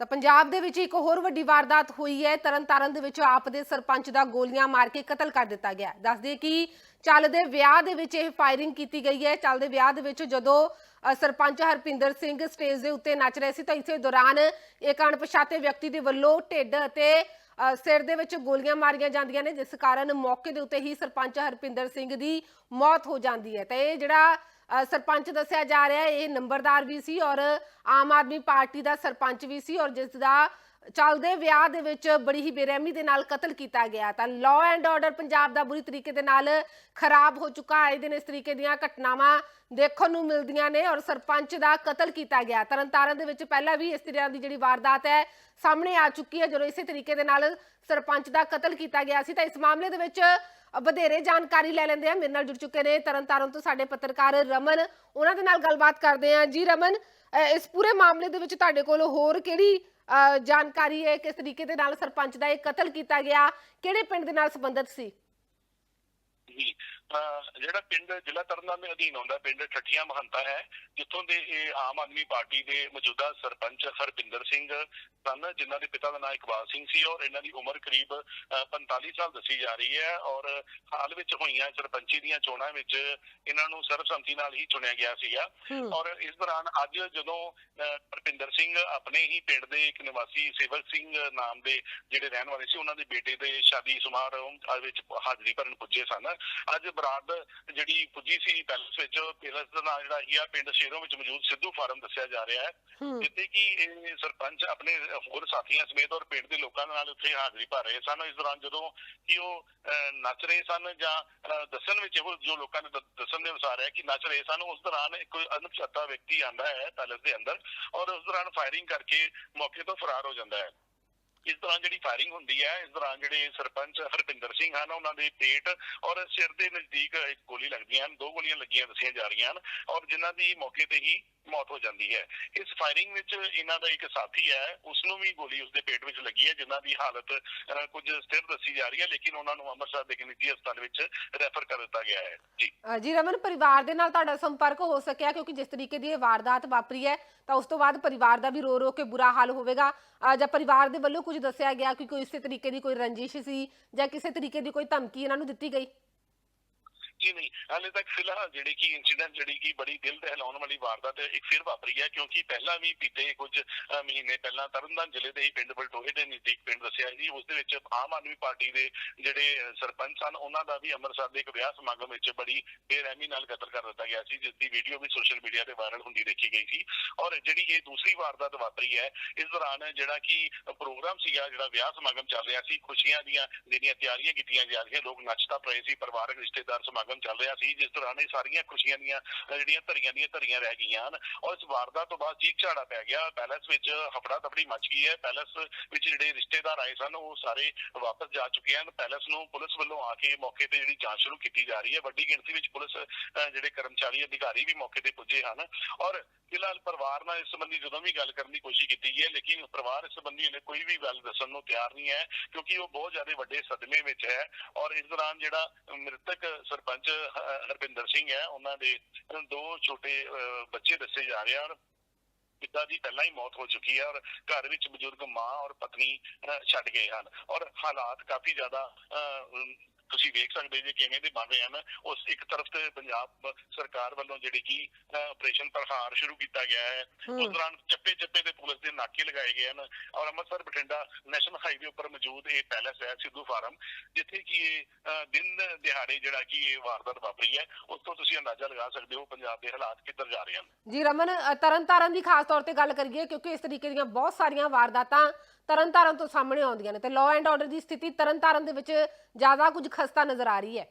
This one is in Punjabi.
ਤਾਂ ਪੰਜਾਬ ਦੇ ਵਿੱਚ ਇੱਕ ਹੋਰ ਵੱਡੀ ਵਾਰਦਾਤ ਹੋਈ ਹੈ। ਤਰਨਤਾਰਨ ਦੇ ਵਿੱਚ ਆਪ ਦੇ ਸਰਪੰਚ ਦਾ ਗੋਲੀਆਂ ਮਾਰ ਕੇ ਕਤਲ ਕਰ ਦਿੱਤਾ ਗਿਆ ਹੈ। ਦੱਸਦੇ ਕਿ ਚੱਲਦੇ ਵਿਆਹ ਦੇ ਵਿੱਚ ਇਹ ਫਾਇਰਿੰਗ ਕੀਤੀ ਗਈ ਹੈ। ਚੱਲਦੇ ਵਿਆਹ ਦੇ ਵਿੱਚ ਜਦੋਂ ਸਰਪੰਚ ਹਰਪਿੰਦਰ ਸਿੰਘ ਸਟੇਜ ਦੇ ਉੱਤੇ ਨੱਚ ਰਹੇ ਸੀ ਤਾਂ ਇਸੇ ਦੌਰਾਨ ਇੱਕ ਅਣਪਛਾਤੇ ਵਿਅਕਤੀ ਦੇ ਵੱਲੋਂ ਢਿੱਡ ਅਤੇ ਸਿਰ ਦੇ ਵਿੱਚ ਗੋਲੀਆਂ ਮਾਰੀਆਂ ਜਾਂਦੀਆਂ ਨੇ। ਜਿਸ ਕਾਰਨ ਮੌਕੇ ਦੇ ਉੱਤੇ ਹੀ ਸਰਪੰਚ ਹਰਪਿੰਦਰ ਸਿੰਘ ਦੀ ਮੌਤ ਹੋ ਜਾਂਦੀ ਹੈ। ਤੇ ਇਹ ਜਿਹੜਾ ਸਰਪੰਚ ਦੱਸਿਆ ਜਾ ਰਿਹਾ ਇਹ ਨੰਬਰਦਾਰ ਵੀ ਸੀ ਔਰ ਆਮ ਆਦਮੀ ਪਾਰਟੀ ਦਾ ਸਰਪੰਚ ਵੀ ਸੀ ਔਰ ਜਿਸ ਦਾ ਚੱਲਦੇ ਵਿਆਹ ਦੇ ਵਿੱਚ ਬੜੀ ਹੀ ਬੇਰਹਿਮੀ ਦੇ ਨਾਲ ਕਤਲ ਕੀਤਾ ਗਿਆ ਤਾਂ ਲਾਅ ਐਂਡ ਆਰਡਰ ਪੰਜਾਬ ਦਾ ਬੁਰੀ ਤਰੀਕੇ ਦੇ ਨਾਲ ਖਰਾਬ ਹੋ ਚੁੱਕਾ ਹੈ। ਦਿਨ ਇਸ ਤਰੀਕੇ ਦੀਆਂ ਘਟਨਾਵਾਂ ਦੇਖਣ ਨੂੰ ਮਿਲਦੀਆਂ ਨੇ ਔਰ ਸਰਪੰਚ ਦਾ ਕਤਲ ਕੀਤਾ ਗਿਆ। ਤਰਨਤਾਰਨ ਦੇ ਵਿੱਚ ਪਹਿਲਾਂ ਵੀ ਇਸ ਤਰ੍ਹਾਂ ਦੀ ਜਿਹੜੀ ਵਾਰਦਾਤ ਹੈ ਸਾਹਮਣੇ ਆ ਚੁੱਕੀ ਹੈ। ਜਦੋਂ ਇਸੇ ਤਰੀਕੇ ਦੇ ਨਾਲ ਸਰਪੰਚ ਦਾ ਕਤਲ ਕੀਤਾ ਗਿਆ ਸੀ ਤਾਂ ਇਸ ਮਾਮਲੇ ਦੇ ਵਿੱਚ ਵਧੇਰੇ ਜਾਣਕਾਰੀ ਲੈ ਲੈਂਦੇ ਆ ਮੇਰੇ ਨਾਲ ਜੁੜ ਚੁੱਕੇ ਨੇ ਤਰਨਤਾਰਨ ਤੋਂ ਸਾਡੇ ਪੱਤਰਕਾਰ ਰਮਨ। ਉਹਨਾਂ ਦੇ ਨਾਲ ਗੱਲਬਾਤ ਕਰਦੇ ਆ ਜੀ ਰਮਨ ਇਸ ਪੂਰੇ ਮਾਮਲੇ ਦੇ ਵਿੱਚ ਤੁਹਾਡੇ ਕੋਲ ਹੋਰ ਕਿਹੜੀ ਜਾਣਕਾਰੀ ਹੈ ਕਿਸ ਤਰੀਕੇ ਦੇ ਨਾਲ ਸਰਪੰਚ ਦਾ ਇਹ ਕਤਲ ਕੀਤਾ ਗਿਆ? ਕਿਹੜੇ ਪਿੰਡ ਦੇ ਨਾਲ ਸੰਬੰਧਿਤ ਸੀ? ਜੀ ਜਿਹੜਾ ਪਿੰਡ ਜ਼ਿਲ੍ਹਾ ਤਰਨਤਾਰਨ ਦੇ ਅਧੀਨ ਆਉਂਦਾ ਪਿੰਡ ਠੱਠੀਆਂ ਮਹੰਤਾ ਹੈ ਜਿੱਥੋਂ ਦੇ ਇਹ ਆਮ ਆਦਮੀ ਪਾਰਟੀ ਦੇ ਮੌਜੂਦਾ ਸਰਪੰਚ ਹਰਪਿੰਦਰ ਸਿੰਘ ਸਨ ਜਿਨ੍ਹਾਂ ਦੇ ਪਿਤਾ ਦਾ ਨਾਮ ਇਕਬਾਲ ਸਿੰਘ ਸੀ ਔਰ ਇਹਨਾਂ ਦੀ ਉਮਰ ਕਰੀਬ ਅਹ, 45 ਸਾਲ ਦੱਸੀ ਜਾ ਰਹੀ ਹੈ ਔਰ ਹਾਲ ਵਿੱਚ ਹੋਈਆਂ ਸਰਪੰਚੀ ਦੀਆਂ ਚੋਣਾਂ ਵਿੱਚ ਇਹਨਾਂ ਨੂੰ ਸਰਬਸੰਮਤੀ ਨਾਲ ਹੀ ਚੁਣਿਆ ਗਿਆ ਸੀਗਾ। ਔਰ ਇਸ ਦੌਰਾਨ ਅੱਜ ਜਦੋਂ ਹਰਪਿੰਦਰ ਸਿੰਘ ਆਪਣੇ ਹੀ ਪਿੰਡ ਦੇ ਇੱਕ ਨਿਵਾਸੀ ਸੇਵਕ ਸਿੰਘ ਨਾਮ ਦੇ ਜਿਹੜੇ ਰਹਿਣ ਵਾਲੇ ਸੀ ਉਹਨਾਂ ਦੇ ਬੇਟੇ ਦੇ ਸ਼ਾਦੀ ਸਮਾਰੋਹ ਵਿੱਚ ਹਾਜ਼ਰੀ ਭਰਨ ਪੁੱਜੇ ਸਨ। ਅੱਜ ਬਰਾਤ ਜਿਹੜੀ ਪੁੱਜੀ ਸੀ ਪੈਲਸ ਵਿੱਚ ਪੈਲਸ ਦਾ ਨਾਂ ਜਿਹੜਾ ਹੀ ਆ ਪਿੰਡ ਸ਼ੇਰੋਂ ਵਿੱਚ ਮੌਜੂਦ ਸਿੱਧੂ ਫਾਰਮ ਦੱਸਿਆ ਜਾ ਰਿਹਾ ਹੈ। ਜਿੱਥੇ ਕਿ ਇਹ ਸਰਪੰਚ ਆਪਣੇ ਹੋਰ ਸਾਥੀਆਂ ਸਮੇਤ ਔਰ ਪਿੰਡ ਦੇ ਲੋਕਾਂ ਦੇ ਨਾਲ ਉੱਥੇ ਹਾਜ਼ਰੀ ਭਰ ਰਹੇ ਸਨ। ਇਸ ਦੌਰਾਨ ਜਦੋਂ ਕਿ ਉਹ ਨੱਚ ਰਹੇ ਸਨ ਜਾਂ ਦੱਸਣ ਵਿੱਚ ਇਹੋ ਜੋ ਲੋਕਾਂ ਦੇ ਦ- ਦੱਸਣ ਦੇ ਅਨੁਸਾਰ ਹੈ ਕਿ ਨੱਚ ਰਹੇ ਸਨ। ਉਸ ਦੌਰਾਨ ਇੱਕ ਕੋਈ ਅਣਪਛਾਤਾ ਵਿਅਕਤੀ ਆਂਦਾ ਹੈ ਪੈਲਸ ਦੇ ਅੰਦਰ ਔਰ ਉਸ ਦੌਰਾਨ ਫਾਇਰਿੰਗ ਕਰਕੇ ਮੌਕੇ ਤੋਂ ਫਰਾਰ ਹੋ ਜਾਂਦਾ ਹੈ। ਇਸ ਦੌਰਾਨ ਜਿਹੜੀ ਫਾਇਰਿੰਗ ਹੁੰਦੀ ਹੈ ਇਸ ਦੌਰਾਨ ਜਿਹੜੇ ਸਰਪੰਚ ਹਰਪਿੰਦਰ ਸਿੰਘ ਹਨ, ਉਹਨਾਂ ਦੇ ਪੇਟ ਔਰ ਸਿਰ ਦੇ ਨਜ਼ਦੀਕ ਇੱਕ ਗੋਲੀ ਲੱਗਦੀਆਂ ਹਨ, ਦੋ ਗੋਲੀਆਂ ਲੱਗੀਆਂ ਦੱਸੀਆਂ ਜਾ ਰਹੀਆਂ ਹਨ ਔਰ ਜਿਨ੍ਹਾਂ ਦੀ ਮੌਕੇ ਤੇ ਹੀ ਮੌਤ ਹੋ ਜਾਂਦੀ ਹੈ। ਇਸ ਫਾਇਰਿੰਗ ਵਿੱਚ ਇਹਨਾਂ ਦਾ ਇੱਕ ਸਾਥੀ ਹੈ ਉਸ ਨੂੰ ਵੀ ਗੋਲੀ ਉਸਦੇ ਪੇਟ ਵਿੱਚ ਲੱਗੀ ਹੈ, ਜਿਨ੍ਹਾਂ ਦੀ ਹਾਲਤ ਕੁਝ ਸਥਿਰ ਦੱਸੀ ਜਾ ਰਹੀ ਹੈ, ਲੇਕਿਨ ਉਹਨਾਂ ਨੂੰ ਅੰਮ੍ਰਿਤਸਰ ਦੇ ਨਿੱਜੀ ਹਸਪਤਾਲ ਵਿੱਚ ਰੈਫਰ ਕਰ ਦਿੱਤਾ ਗਿਆ ਹੈ। ਜੀ। ਜੀ ਰਮਨ, ਪਰਿਵਾਰ ਦੇ ਨਾਲ ਤੁਹਾਡਾ ਸੰਪਰਕ ਹੋ ਸਕਿਆ, ਕਿਉਂਕਿ ਜਿਸ ਤਰੀਕੇ ਦੀ ਇਹ ਵਾਰਦਾਤ ਵਾਪਰੀ ਹੈ, ਤਾਂ ਉਸ ਤੋਂ ਬਾਅਦ ਪਰਿਵਾਰ ਦਾ ਵੀ ਰੋ ਰੋ ਕੇ ਬੁਰਾ ਹਾਲ ਹੋਵੇਗਾ। ਜਾਂ ਪਰਿਵਾਰ ਦੇ ਵੱਲੋਂ ਕੁਝ ਦੱਸਿਆ ਗਿਆ ਕਿ ਕੋਈ ਇਸੇ ਤਰੀਕੇ ਦੀ ਕੋਈ ਰੰਜਿਸ਼ ਸੀ, ਜਾਂ ਕਿਸੇ ਤਰੀਕੇ ਦੀ ਕੋਈ ਧਮਕੀ ਇਹਨਾਂ ਨੂੰ ਦਿੱਤੀ ਗਈ? ਜੀ ਨਹੀਂ। ਹਾਲੇ ਤੱਕ ਫਿਲਹਾਲ ਜਿਹੜੀ ਕਿ ਇਨਸੀਡੈਂਟ ਜਿਹੜੀ ਕਿ ਬੜੀ ਦਿਲ ਦਹਿਲਾਉਣ ਵਾਲੀ ਵਾਰਦਾਤ ਇੱਕ ਫਿਰ ਵਾਪਰੀ ਹੈ, ਕਿਉਂਕਿ ਪਹਿਲਾਂ ਵੀ ਬੀਤੇ ਕੁਝ ਮਹੀਨੇ ਪਹਿਲਾਂ ਤਰਨਤਾਰਨ ਜ਼ਿਲ੍ਹੇ ਦੇ ਹੀ ਪਿੰਡ ਬਲਟੋਹੇ ਦੇ ਨਜ਼ਦੀਕ ਪਿੰਡ ਦੱਸਿਆ ਜੀ ਉਸ ਦੇ ਵਿੱਚ ਆਮ ਆਦਮੀ ਪਾਰਟੀ ਦੇ ਜਿਹੜੇ ਸਰਪੰਚ ਸਨ, ਉਹਨਾਂ ਦਾ ਵੀ ਅੰਮ੍ਰਿਤਸਰ ਦੇ ਇੱਕ ਵਿਆਹ ਸਮਾਗਮ ਵਿੱਚ ਬੜੀ ਬੇਰਹਿਮੀ ਨਾਲ ਕਤਲ ਕਰ ਦਿੱਤਾ ਗਿਆ ਸੀ, ਜਿਸ ਦੀ ਵੀਡੀਓ ਵੀ ਸੋਸ਼ਲ ਮੀਡੀਆ ਤੇ ਵਾਇਰਲ ਹੁੰਦੀ ਦੇਖੀ ਗਈ ਸੀ। ਔਰ ਜਿਹੜੀ ਇਹ ਦੂਸਰੀ ਵਾਰਦਾਤ ਵਾਪਰੀ ਹੈ, ਇਸ ਦੌਰਾਨ ਜਿਹੜਾ ਕਿ ਪ੍ਰੋਗਰਾਮ ਸੀਗਾ, ਜਿਹੜਾ ਵਿਆਹ ਸਮਾਗਮ ਚੱਲ ਰਿਹਾ ਸੀ, ਖੁਸ਼ੀਆਂ ਦੀਆਂ ਜਿਹੜੀਆਂ ਤਿਆਰੀਆਂ ਕੀਤੀਆਂ ਜਾ ਰਹੀਆਂ, ਲੋਕ ਨੱਚ ਟੱਪ ਰਹੇ ਸੀ, ਪਰਿਵਾਰਕ ਰਿਸ਼ਤੇਦਾਰ ਸਮਾਗਮ ਚੱਲ ਰਿਹਾ ਸੀ, ਜਿਸ ਦੌਰਾਨ ਇਹ ਸਾਰੀਆਂ ਖੁਸ਼ੀਆਂ ਦੀਆਂ ਜਿਹੜੀਆਂ ਧਰੀਆਂ ਦੀਆਂ ਧਰੀਆਂ ਰਹਿ ਗਈਆਂ ਹਨ। ਔਰ ਇਸ ਵਾਰਦਾਤ ਤੋਂ ਬਾਅਦ ਚੀਕ ਝਾੜਾ ਪੈ ਗਿਆ। ਪੈਲਸ ਵਿੱਚ ਹਫੜਾ ਤਫੜੀ ਮਚ ਗਈ ਹੈ। ਪੈਲਸ ਵਿੱਚ ਜਿਹੜੇ ਰਿਸ਼ਤੇਦਾਰ ਆਏ ਸਨ, ਉਹ ਸਾਰੇ ਵਾਪਸ ਜਾ ਚੁੱਕੇ ਹਨ। ਪੈਲਸ ਨੂੰ ਪੁਲਿਸ ਵੱਲੋਂ ਆ ਕੇ ਮੌਕੇ ਤੇ ਜਿਹੜੀ ਜਾਂਚ ਸ਼ੁਰੂ ਕੀਤੀ ਜਾ ਰਹੀ ਹੈ। ਵੱਡੀ ਗਿਣਤੀ ਵਿੱਚ ਪੁਲਿਸ ਜਿਹੜੇ ਕਰਮਚਾਰੀ, ਅਧਿਕਾਰੀ ਵੀ ਮੌਕੇ ਤੇ ਪੁੱਜੇ ਹਨ। ਔਰ ਫਿਲਹਾਲ ਪਰਿਵਾਰ ਨਾਲ ਇਸ ਸੰਬੰਧੀ ਜਦੋਂ ਵੀ ਗੱਲ ਕਰਨ ਦੀ ਕੋਸ਼ਿਸ਼ ਕੀਤੀ ਗਈ ਹੈ, ਲੇਕਿਨ ਪਰਿਵਾਰ ਇਸ ਸੰਬੰਧੀ ਹਲੇ ਕੋਈ ਵੀ ਗੱਲ ਦੱਸਣ ਨੂੰ ਤਿਆਰ ਨਹੀਂ ਹੈ, ਕਿਉਂਕਿ ਉਹ ਬਹੁਤ ਜ਼ਿਆਦਾ ਵੱਡੇ ਸਦਮੇ ਵਿੱਚ ਹੈ। ਔਰ ਇਸ ਦੌਰਾਨ ਜਿਹੜਾ ਮ੍ਰਿਤਕ ਸਰਪੰਚ ਹ- ਹਰਪਿੰਦਰ ਸਿੰਘ ਹੈ। ਉਹਨਾਂ ਦੇ ਦੋ ਛੋਟੇ ਅਹ, ਬੱਚੇ ਦੱਸੇ ਜਾ ਰਹੇ ਹਨ। ਪਿਤਾ ਦੀ ਪਹਿਲਾਂ ਹੀ ਮੌਤ ਹੋ ਚੁੱਕੀ ਹੈ ਔਰ ਘਰ ਵਿੱਚ ਬਜ਼ੁਰਗ ਮਾਂ ਔਰ ਪਤਨੀ ਅਹ, ਛੱਡ ਗਏ ਹਨ। ਔਰ ਹਾਲਾਤ ਕਾਫੀ ਜ਼ਿਆਦਾ ਅਹ, ਤੁਸੀਂ ਵੇਖ ਸਕਦੇ ਜੇ ਕਿਵੇਂ ਦੇ ਬਣ ਰਹੇ ਹਨ ਉਸ ਇੱਕ ਤਰਫ ਤੇ ਪੰਜਾਬ ਸਰਕਾਰ ਵੱਲੋਂ ਜਿਹੜੀ ਕਿ ਆਪਰੇਸ਼ਨ ਪ੍ਰਹਾਰ ਸ਼ੁਰੂ ਕੀਤਾ ਗਿਆ ਹੈ। ਉਸ ਦੌਰਾਨ ਚੱਪੇ ਚੱਪੇ ਤੇ ਪੁਲਿਸ ਦੇ ਨਾਕੇ ਲਗਾਏ ਗਏ ਹਨ ਔਰ ਅੰਮ੍ਰਿਤਸਰ ਬਠਿੰਡਾ ਨੈਸ਼ਨਲ ਹਾਈਵੇ ਉੱਪਰ ਮੌਜੂਦ ਇਹ ਪੈਲਸ ਹੈ ਸਿੱਧੂ ਫਾਰਮ ਜਿੱਥੇ ਕਿ ਇਹ ਦਿਨ ਦਿਹਾੜੇ ਜਿਹੜਾ ਕਿ ਇਹ ਵਾਰਦਾਤ ਵਾਪਰੀ ਹੈ ਉਸ ਤੋਂ ਤੁਸੀਂ ਅੰਦਾਜ਼ਾ ਲਗਾ ਸਕਦੇ ਹੋ ਪੰਜਾਬ ਦੇ ਹਾਲਾਤ ਕਿੱਧਰ ਜਾ ਰਹੇ ਹਨ। ਜੀ ਰਮਨ ਤਰਨਤਾਰਨ ਦੀ ਖਾਸ ਤੌਰ ਤੇ ਗੱਲ ਕਰੀਏ ਕਿਉਂਕਿ ਇਸ ਤਰੀਕੇ ਦੀਆਂ ਬਹੁਤ ਸਾਰੀਆਂ ਵਾਰਦਾਤਾਂ ਤਰਨਤਾਰਨ ਤੋਂ ਸਾਹਮਣੇ ਆਉਂਦੀਆਂ ਨੇ ਤੇ ਲਾਅ ਐਂਡ ਆਰਡਰ ਦੀ ਸਥਿਤੀ ਤਰਨਤਾਰਨ ਦੇ ਵਿੱਚ ਜ਼ਿਆਦਾ ਕੁਝ ਖਸਤਾ ਨਜ਼ਰ ਆ ਰਹੀ ਹੈ।